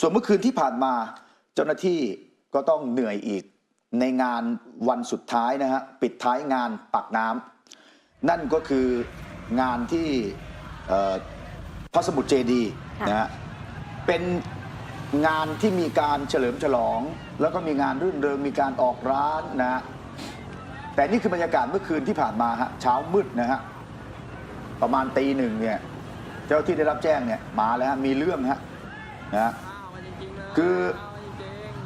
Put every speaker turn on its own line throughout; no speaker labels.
ส่วนเมื่อคืนที่ผ่านมาเจ้าหน้าที่ก็ต้องเหนื่อยอีกในงานวันสุดท้ายนะฮะปิดท้ายงานปากน้ำนั่นก็คืองานที่เอ่อพระสมุทรเจดีย์
ค่ะ
นะฮะเป็นงานที่มีการเฉลิมฉลอง แล้วก็มีงานรื่นเริงมีการออกร้านนะฮะแต่นี่คือบรรยากาศเมื่อคืนที่ผ่านมาฮะเช้ามืดนะฮะประมาณตีหนึ่งเนี่ยเจ้าที่ได้รับแจ้งเนี่ยมาแล้วฮะมีเรื่องฮะนะฮะ คือ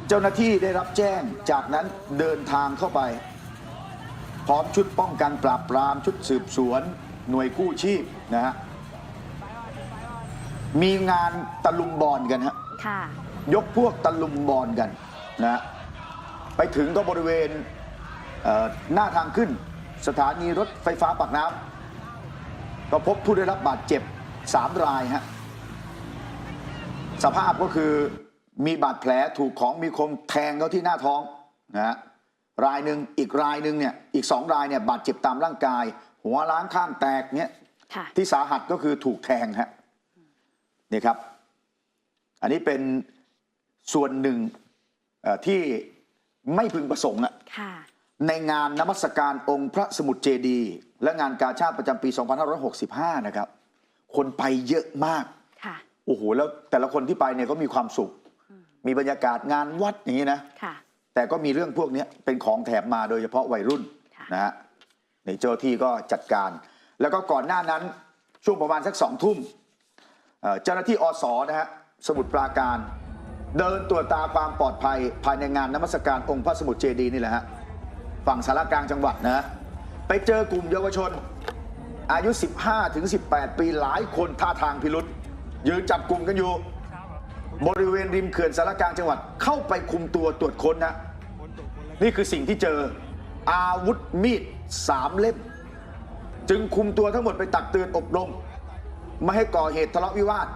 เจ้าหน้าที่ได้รับแจ้งจากนั้นเดินทางเข้าไป พร้อมชุดป้องกันปราบปรามชุดสืบสวน หน่วยกู้ชีพนะฮะมีงานตะลุมบอลกันฮะยกพวกตะลุมบอลกันนะฮะไปถึงก็บริเวณเหน้าทางขึ้น สถานีรถไฟฟ้าปากน้ำก็พบผู้ได้รับบาดเจ็บสามรายฮะ สภาพก็คือมีบาดแผลถูกของมีคมแทงเขาที่หน้าท้องนะฮะรายหนึ่งอีกรายหนึ่งเนี่ยอีกสองรายเนี่ยบาดเจ็บตามร่างกาย หัวล้างข้างแตกเนี่ย
ค่ะ
ที่สาหัสก็คือถูกแทงฮะนี่ครับ อันนี้เป็นส่วนหนึ่งเอ่อที่ไม่พึงประสงค์อะ
ค่ะ
ในงานนมัสการองค์พระสมุทรเจดีย์และงานกาชาติประจำปี 2565 นะครับ คนไปเยอะมาก
ค่ะ
โอ้โหแล้วแต่ละคนที่ไปเนี่ยก็มีความสุข มีบรรยากาศงานวัดอย่างนี้นะ
ค่ะ
แต่ก็มีเรื่องพวกนี้เป็นของแถมมาโดยเฉพาะวัยรุ่น
ค่ะ
นะฮะในเจ้าที่ก็จัดการ แล้วก็ก่อนหน้านั้นช่วงประมาณสักสองทุ่มเอ่อเจ้าหน้าที่อสนะฮะสมุทรปราการ เดินตรวจตาความปลอดภัย ภายในงานนมัสการองค์พระสมุทรเจดีย์นี่แหละฮะฝั่งสารกลางจังหวัดนะฮะไปเจอกลุ่มเยาวชน อายุ 15ถึง18 ปีหลายคนท่าทางพิรุษ ยืนจับกลุ่มกันอยู่ บริเวณริมเขื่อนสารกลางจังหวัดเข้าไปคุมตัวตรวจค้นนะนี่คือสิ่งที่เจออาวุธมีดสามเล่ม จึงคุมตัวทั้งหมดไปตักเตือนอบรม ไม่ให้ก่อเหตุทะเลาะวิวาท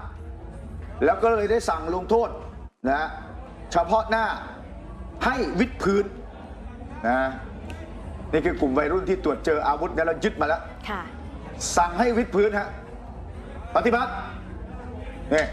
แล้วก็เลยได้สั่งลงโทษนะเฉพาะหน้าให้วิดพื้นนะนี่คือกลุ่มวัยรุ่นที่ตรวจเจออาวุธเนี่ยเรายึดมาแล้ว
ค่ะ
สั่งให้วิดพื้นฮะปฏิบัติ นี่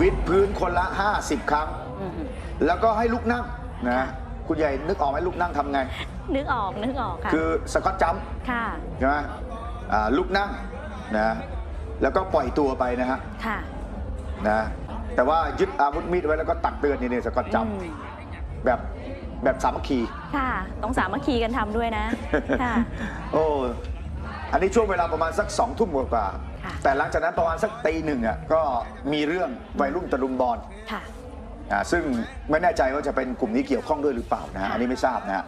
วิดพื้นคนละ 50 ครั้ง
อืม
แล้วก็ให้ลุกนั่งนะ คุณใหญ่นึกออกไหมลุกนั่งทำไง
นึกออกนึกออกค่ะ
คือสกอตจัมป์
ค่ะ
ใช่ไหมอ่าลุกนั่งนะแล้วก็ปล่อยตัวไปนะฮะ
ค่ะ
นะแต่ว่ายึดอาวุธมีดไว้แล้วก็ตักเตือนนี่เนี่ยสกอตจัมป์
อืม
แบบแบบสามัคคี
ค่ะต้องสามัคคีกันทำด้วยนะค่ะ
โอ้อันนี้ช่วงเวลาประมาณสักสองทุ่มกว่าๆ
ค่ะ
แต่หลังจากนั้นประมาณสักตีหนึ่งอะก็มีเรื่องวัยรุ่นตะลุมบอล
ค่ะ
อ่าซึ่งไม่แน่ใจว่าจะเป็นกลุ่มนี้เกี่ยวข้องด้วยหรือเปล่านะฮะ
ค่ะ
อันนี้ไม่ทราบนะฮะ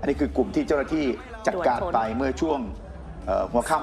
อันนี้คือกลุ่มที่เจ้าหน้าที่จัดการ
ตรวจค้น
ไปเมื่อช่วงเอ่อหัวค่